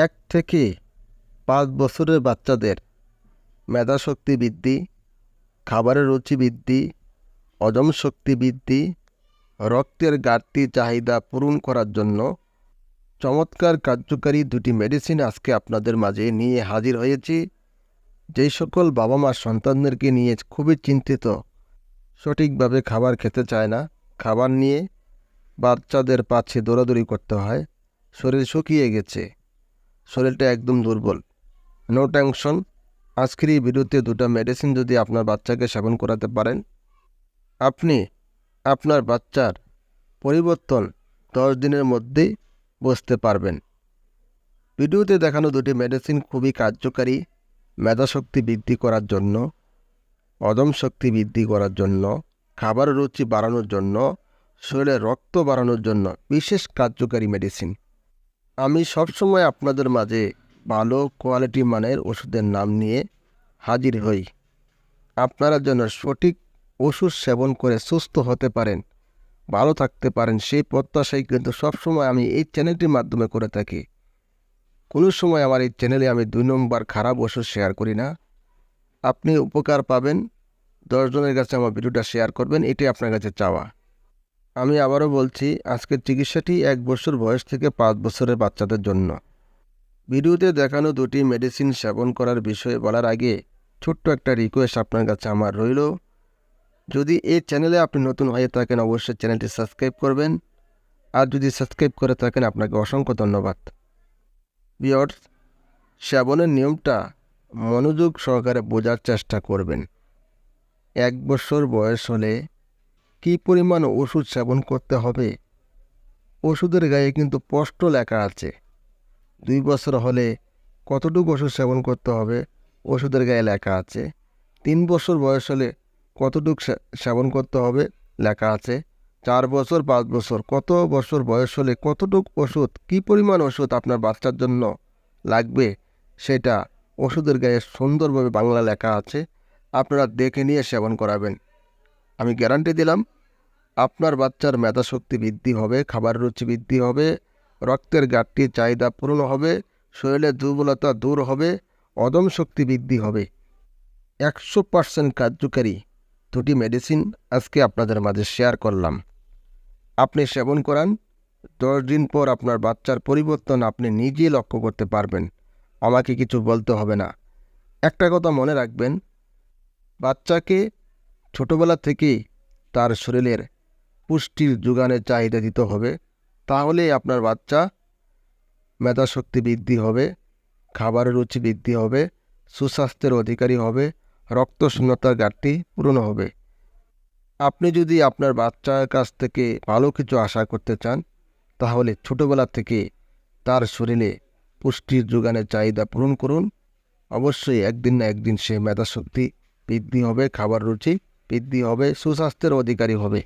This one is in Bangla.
এক থেকে পাঁচ বছরের বাচ্চাদের মেধাশক্তি বৃদ্ধি, খাবারের রুচি বৃদ্ধি, হজম শক্তি বৃদ্ধি, রক্তের ঘাটতি চাহিদা পূরণ করার জন্য চমৎকার কার্যকারী দুটি মেডিসিন আজকে আপনাদের মাঝে নিয়ে হাজির হয়েছি। যেই সকল বাবা মা সন্তানদেরকে নিয়ে খুবই চিন্তিত, সঠিকভাবে খাবার খেতে চায় না, খাবার নিয়ে বাচ্চাদের পাচ্ছে দৌড়াদৌড়ি করতে হয়, শরীর শুকিয়ে গেছে। শরীরটা একদম দুর্বল। নো টেনশন আজকের এই ভিডিওতে দুটো মেডিসিন যদি আপনার বাচ্চাকে সেবন করাতে পারেন, আপনি আপনার বাচ্চার পরিবর্তন দশ দিনের মধ্যেই বুঝতে পারবেন। ভিডিওতে দেখানো দুটি মেডিসিন খুবই কার্যকারী। মেধাশক্তি বৃদ্ধি করার জন্য হজম শক্তি বৃদ্ধি করার জন্য, খাবার রুচি বাড়ানোর জন্য, শরীরে রক্ত বাড়ানোর জন্য বিশেষ কার্যকারী মেডিসিন আমি সবসময় আপনাদের মাঝে ভালো কোয়ালিটি মানের ওষুধের নাম নিয়ে হাজির হই। আপনারা যেন সঠিক ওষুধ সেবন করে সুস্থ হতে পারেন, ভালো থাকতে পারেন, সেই প্রত্যাশাই কিন্তু সবসময় আমি এই চ্যানেলটির মাধ্যমে করে থাকি। কোনো সময় আমার এই চ্যানেলে আমি দুই নম্বর খারাপ ওষুধ শেয়ার করি না। আপনি উপকার পাবেন দশজনের কাছে আমার ভিডিওটা শেয়ার করবেন, এটাই আপনার কাছে চাওয়া। আমি আবারও বলছি, আজকের চিকিৎসাটি এক বছর বয়স থেকে পাঁচ বছরের বাচ্চাদের জন্য। ভিডিওতে দেখানো দুটি মেডিসিন সেবন করার বিষয়ে বলার আগে ছোট্ট একটা রিকোয়েস্ট আপনার কাছে আমার রইল। যদি এই চ্যানেলে আপনি নতুন হয়ে থাকেন, অবশ্যই চ্যানেলটি সাবস্ক্রাইব করবেন। আর যদি সাবস্ক্রাইব করে থাকেন, আপনাকে অসংখ্য ধন্যবাদ। বিয়র্স সেবনের নিয়মটা মনোযোগ সহকারে বোঝার চেষ্টা করবেন। এক বছর বয়স হলে কী পরিমাণ ওষুধ সেবন করতে হবে? ওষুধের গায়ে কিন্তু স্পষ্ট লেখা আছে। দুই বছর হলে কতটুকু ওষুধ সেবন করতে হবে? ওষুধের গায়ে লেখা আছে। তিন বছর বয়স হলে কতটুকু সেবন করতে হবে? লেখা আছে। চার বছর, পাঁচ বছর, কত বছর বয়স হলে কতটুকু ওষুধ, কি পরিমাণ ওষুধ আপনার বাচ্চার জন্য লাগবে? সেটা ওষুধের গায়ে সুন্দরভাবে বাংলা লেখা আছে। আপনারা দেখে নিয়ে সেবন করাবেন। আমি গ্যারান্টি দিলাম, আপনার বাচ্চার মেধাশক্তি বৃদ্ধি হবে, খাবার রুচি বৃদ্ধি হবে, রক্তের ঘাটতির চাহিদা পূরণ হবে, শরীরের দুর্বলতা দূর হবে, অদম শক্তি বৃদ্ধি হবে। একশো পার্সেন্ট কার্যকারী দুটি মেডিসিন আজকে আপনাদের মাঝে শেয়ার করলাম। আপনি সেবন করান, দশ দিন পর আপনার বাচ্চার পরিবর্তন আপনি নিজেই লক্ষ্য করতে পারবেন, আমাকে কিছু বলতে হবে না। একটা কথা মনে রাখবেন, বাচ্চাকে ছোটোবেলা থেকেই তার শরীরের পুষ্টির যোগানের চাহিদা দিতে হবে তাহলে আপনার বাচ্চা মেধাশক্তি বৃদ্ধি হবে খাবারের রুচি বৃদ্ধি হবে, সুস্বাস্থ্যের অধিকারী হবে রক্ত শূন্যতার ঘাটতি পূরণ হবে। আপনি যদি আপনার বাচ্চার কাছ থেকে ভালো কিছু আশা করতে চান, তাহলে ছোটোবেলা থেকে তার শরীরে পুষ্টির যোগানের চাহিদা পূরণ করুন। অবশ্যই একদিন না একদিন সে মেধাশক্তি বৃদ্ধি হবে, খাবার রুচি বৃদ্ধি হবে সুস্বাস্থ্যের অধিকারী হবে।